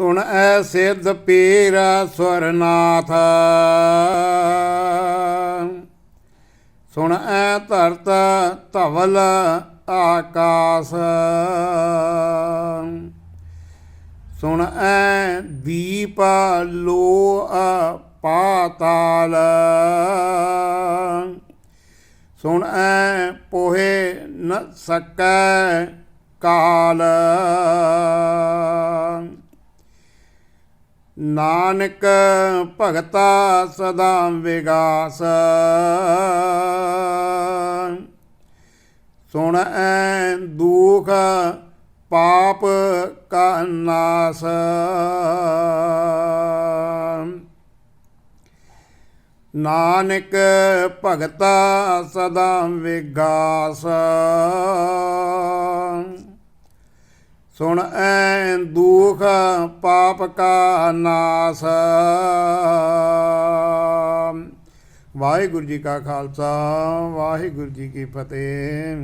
ਸੁਣ ਐ ਸਿੱਧ ਪੀਰ ਸਵਰਨਾਥ। ਸੁਣ ਐ ਧਰਤ ਧਵਲ ਆਕਾਸ। ਸੁਣ ਐ ਦੀਪ ਲੋ ਪਾਤਾਲ। ਸੁਣ ਐ ਪੋਹੇ ਨ ਸਕੈ ਕਾਲ। ਨਾਨਕ ਭਗਤਾ ਸਦਾ ਵਿਗਾਸ। ਸੁਣ ਐ ਦੁਖ ਪਾਪ ਕਾ ਨਾਸ। ਨਾਨਕ ਭਗਤਾ ਸਦਾ ਵਿਗਾਸ। ਸੁਣ ਐ ਦੁਖ ਪਾਪ ਕਾ ਨਾਸ। ਵਾਹਿਗੁਰੂ ਜੀ ਕਾ ਖਾਲਸਾ ਵਾਹਿਗੁਰੂ ਜੀ ਕੀ ਫਤਿਹ।